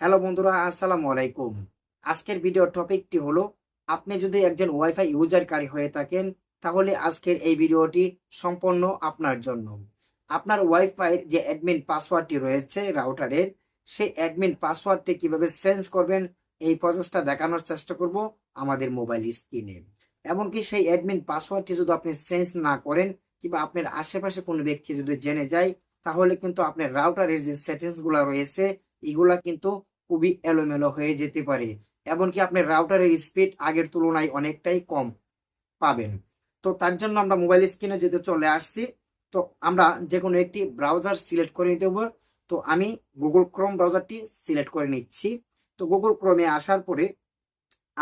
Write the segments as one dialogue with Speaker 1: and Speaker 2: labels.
Speaker 1: Hello বন্ধুরা, আসসালামু আলাইকুম। আজকের ভিডিও টপিকটি হলো, আপনি যদি একজন ওয়াইফাই ইউজারকারী হয়ে থাকেন, তাহলে আজকের এই ভিডিওটি সম্পূর্ণ আপনার জন্য। আপনার ওয়াইফাইয়ের যে অ্যাডমিন পাসওয়ার্ডটি রয়েছে রাউটারের সেই অ্যাডমিন পাসওয়ার্ডটি কীভাবে চেঞ্জ করবেন, এই প্রসেসটা দেখানোর চেষ্টা করব আমাদের মোবাইল স্ক্রিনে এমনকি সেই অ্যাডমিন পাসওয়ার্ডটি যদি আপনি চেঞ্জ না করেন, কিংবা আপনার আশেপাশে কোনো ব্যক্তি যদি জেনে যায়, তাহলে কিন্তু আপনার রাউটারের যে সেটিংসগুলা রয়েছে, এগুলা কিন্তু খুবই এলোমেলো হয়ে যেতে পারে, এমনকি আপনার রাউটারের স্পিড আগের তুলনায় অনেকটাই কম পাবেন। তো তার জন্য আমরা মোবাইল স্ক্রিনে যেতে চলে আসছি, তো আমরা যে কোনো একটি ব্রাউজার সিলেক্ট করে নিতে হবে। তো আমি গুগল ক্রোম ব্রাউজারটি সিলেক্ট করে নিচ্ছি। তো গুগল ক্রোমে আসার পরে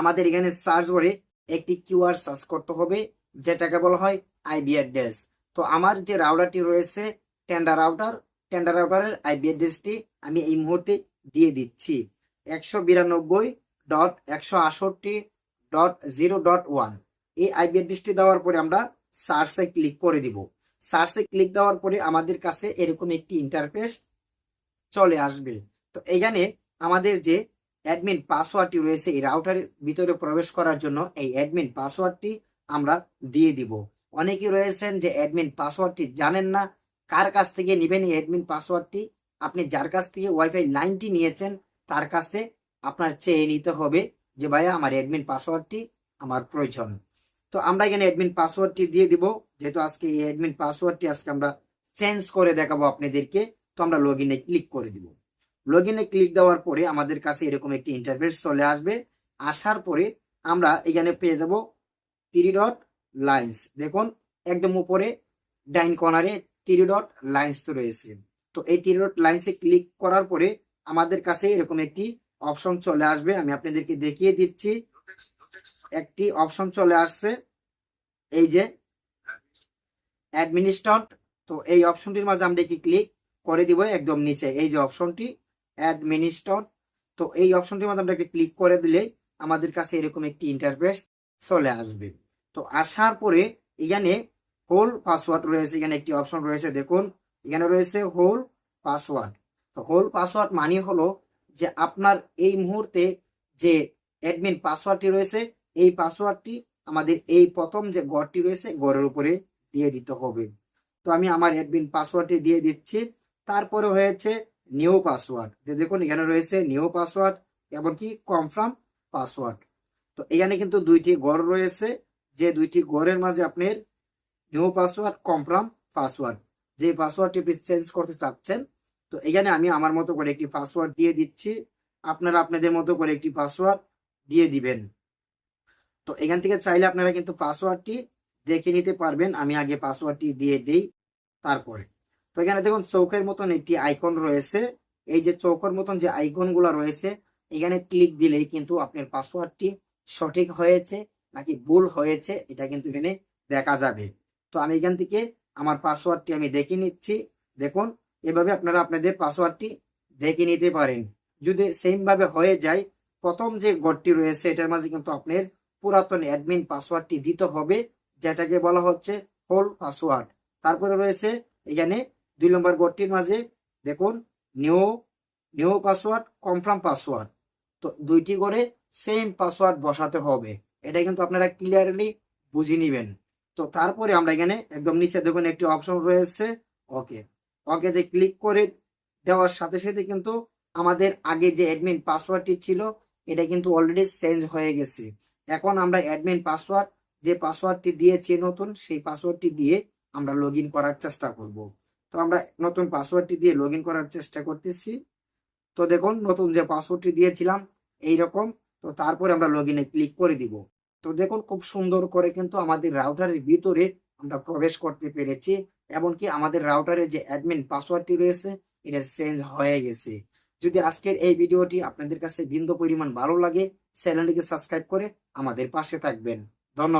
Speaker 1: আমাদের এখানে সার্চ করে একটি কিউআর সার্চ করতে হবে, যেটাকে বলা হয় আইবি অ্যাড্রেস তো আমার যে রাউটারটি রয়েছে টেন্ডার রাউটার টেন্ডার রাউটারের আইবি অ্যাড্রেসটি আমি এই মুহূর্তে দিয়ে দিচ্ছি। একশো বিরানব্বই ডট একশো আষট্টি ডট জিরো ডট ওয়ান। এই আইবি অ্যাড্রেসটি দেওয়ার পরে আমরা সার্চে ক্লিক করে দিব। সার্চে ক্লিক দেওয়ার পরে আমাদের কাছে এরকম একটি ইন্টারফেস চলে আসবে। তো এখানে আমাদের যে অ্যাডমিন পাসওয়ার্ডটি রয়েছে, এই রাউটারের ভিতরে প্রবেশ করার জন্য এই অ্যাডমিন পাসওয়ার্ডটি আমরা দিয়ে দিব। অনেকে রয়েছেন যে অ্যাডমিন পাসওয়ার্ডটি জানেন না। কার কাছ থেকে নেবেন এই অ্যাডমিন পাসওয়ার্ডটি আপনি যার কাছ থেকে ওয়াইফাই লাইনটি নিয়েছেন, তার কাছে আপনার চেয়ে নিতে হবে যে, ভাইয়া, আমার অ্যাডমিন পাসওয়ার্ডটি আমার প্রয়োজন। তো আমরা এখানে অ্যাডমিন পাসওয়ার্ডটি দিয়ে দিব। যেহেতু আজকে এই অ্যাডমিন পাসওয়ার্ডটি আজকে আমরা চেঞ্জ করে দেখাবো আপনাদেরকে, তো আমরা লগ ইনে ক্লিক করে দিব। লগ ইনে ক্লিক দেওয়ার পরে আমাদের কাছে এরকম একটি ইন্টারফেস চলে আসবে। আসার পরে আমরা এখানে পেয়ে যাব থ্রি ডট লাইন্স দেখুন, একদম উপরে ডাইন কর্নারে থ্রি ডট লাইন্স রয়েছে। তো এই তিন ডট ক্লিক করার পরে আমাদের কাছে এরকম একটি অপশন চলে আসবে, আমি আপনাদেরকে দেখিয়ে দিচ্ছি। একটি অপশন চলে আসছে, এই যে অ্যাডমিনিস্ট্রট, তো এই অপশনটির মাঝে আমরা একটি ক্লিক করে দিব একদম নিচে, এই যে অপশনটি, অ্যাডমিনিস্ট্রট, তো এই অপশনটির মাঝে আমরা একটি ক্লিক করে দিলে আমাদের কাছে এরকম একটি ইন্টারফেস চলে আসবে। তো আসার পরে এখানে হোল পাসওয়ার্ড রয়েছে, এখানে একটি অপশন রয়েছে, দেখুন এখানে রয়েছে হোল পাসওয়ার্ড তো হোল পাসওয়ার্ড মানে হলো যে আপনার এই মুহূর্তে যে অ্যাডমিন পাসওয়ার্ডটি রয়েছে, এই পাসওয়ার্ডটি আমাদের এই প্রথম যে গড়টি রয়েছে, গড়ের উপরে দিয়ে দিতে হবে। তো আমি আমার অ্যাডমিন পাসওয়ার্ডটি দিয়ে দিচ্ছি। তারপরে হয়েছে নিউ পাসওয়ার্ড দেখুন, এখানে রয়েছে নিউ পাসওয়ার্ড এমনকি কনফার্ম পাসওয়ার্ড তো এখানে কিন্তু দুইটি গড় রয়েছে। যে দুইটি গড়ের মাঝে আপনার নিউ পাসওয়ার্ড কনফার্ম পাসওয়ার্ড যে পাসওয়ার্ডটি চেঞ্জ করতে চাচ্ছেন, তো এখানে আমি আমার মতো করে একটি পাসওয়ার্ড দিয়ে দিচ্ছি। আপনারা আপনাদের মতো করে একটি পাসওয়ার্ড দিয়ে দিবেন। তো এখান থেকে চাইলে আপনারা কিন্তু পাসওয়ার্ডটি দেখে নিতে পারবেন। আমি আগে পাসওয়ার্ডটি দিয়ে দেই তারপরে। তো এখানে দেখুন, চৌকের মতন একটি আইকন রয়েছে। এই যে চৌকের মতন যে আইকনগুলা রয়েছে, এখানে ক্লিক দিলেই কিন্তু আপনার পাসওয়ার্ডটি সঠিক হয়েছে নাকি ভুল হয়েছে, এটা কিন্তু এখানে দেখা যাবে। তো আমি এখান থেকে আমার পাসওয়ার্ডটি আমি দেখে নিচ্ছি। দেখুন, এভাবে আপনারা আপনাদের পাসওয়ার্ডটি দেখে নিতে পারেন। যদি সেম ভাবে হয়ে যায়, প্রথম যে গড়টি রয়েছে, এটার মাঝে কিন্তু আপনার পুরাতন অ্যাডমিন পাসওয়ার্ডটি দিতে হবে, যেটাকে বলা হচ্ছে হোল পাসওয়ার্ড। তারপরে রয়েছে এখানে দুই নম্বর গড়টির মাঝে, দেখুন, new new password, confirm password. তো দুইটি করে সেম পাসওয়ার্ড বসাতে হবে। এটা কিন্তু আপনারা ক্লিয়ারলি বুঝে নিবেন। তো তারপরে আমরা এখানে একদম নিচে দেখুন একটি অপশন রয়েছে ওকে ওকে যে ক্লিক করে দেওয়ার সাথে সাথে কিন্তু আমাদের আগে যে অ্যাডমিন পাসওয়ার্ডটি ছিল, এটা কিন্তু অলরেডি চেঞ্জ হয়ে গেছে। এখন আমরা অ্যাডমিন পাসওয়ার্ড যে পাসওয়ার্ডটি দিয়েছি নতুন, সেই পাসওয়ার্ডটি দিয়ে আমরা লগ করার চেষ্টা করব। তো আমরা নতুন পাসওয়ার্ডটি দিয়ে লগ করার চেষ্টা করতেছি। তো দেখুন, নতুন যে পাসওয়ার্ডটি দিয়েছিলাম এই রকম তো তারপরে আমরা লগ ক্লিক করে দিব। তো দেখুন খুব সুন্দর করে কিন্তু আমাদের রাউটারের ভিতরে আমরা প্রবেশ করতে পেরেছি, এমনকি আমাদের রাউটারের যে অ্যাডমিন পাসওয়ার্ডটি রয়েছে, এটা চেঞ্জ হয়ে গেছে। যদি আজকের এই ভিডিওটি আপনাদের কাছে বিন্দু পরিমাণ ভালো লাগে চ্যানেলটিকে সাবস্ক্রাইব করে আমাদের পাশে থাকবেন। ধন্যবাদ।